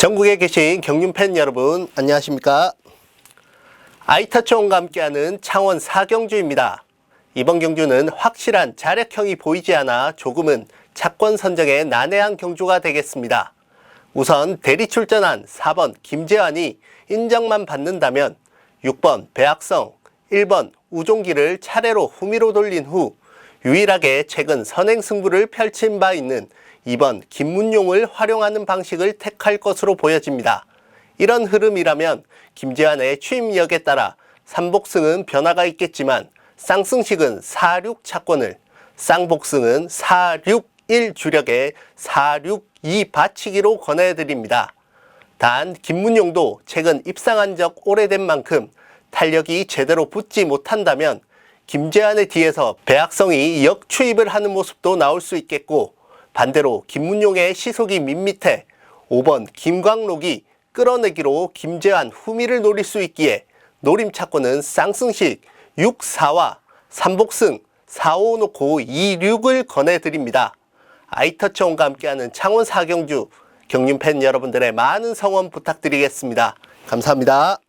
전국에 계신 경륜 팬 여러분 안녕하십니까? 아이타초원과 함께하는 창원 사경주입니다. 이번 경주는 확실한 자력형이 보이지 않아 조금은 차권 선정에 난해한 경주가 되겠습니다. 우선 대리 출전한 4번 김재환이 인정만 받는다면 6번 배학성, 1번 우종기를 차례로 후미로 돌린 후 유일하게 최근 선행 승부를 펼친 바 있는 2번 김문용을 활용하는 방식을 택할 것으로 보여집니다. 이런 흐름이라면 김재환의 취임력에 따라 삼복승은 변화가 있겠지만 쌍승식은 4-6 차권을 쌍복승은 4-6-1 주력의 4-6-2 받치기로 권해드립니다. 단 김문용도 최근 입상한 적 오래된 만큼 탄력이 제대로 붙지 못한다면 김재환의 뒤에서 배학성이 역추입을 하는 모습도 나올 수 있겠고 반대로 김문용의 시속이 밋밋해 5번 김광록이 끌어내기로 김재환 후미를 노릴 수 있기에 노림 차권은 쌍승식 6, 4와 삼복승 4, 5 놓고 2, 6을 권해드립니다. 아이터치원과 함께하는 창원 사경주 경륜 팬 여러분들의 많은 성원 부탁드리겠습니다. 감사합니다.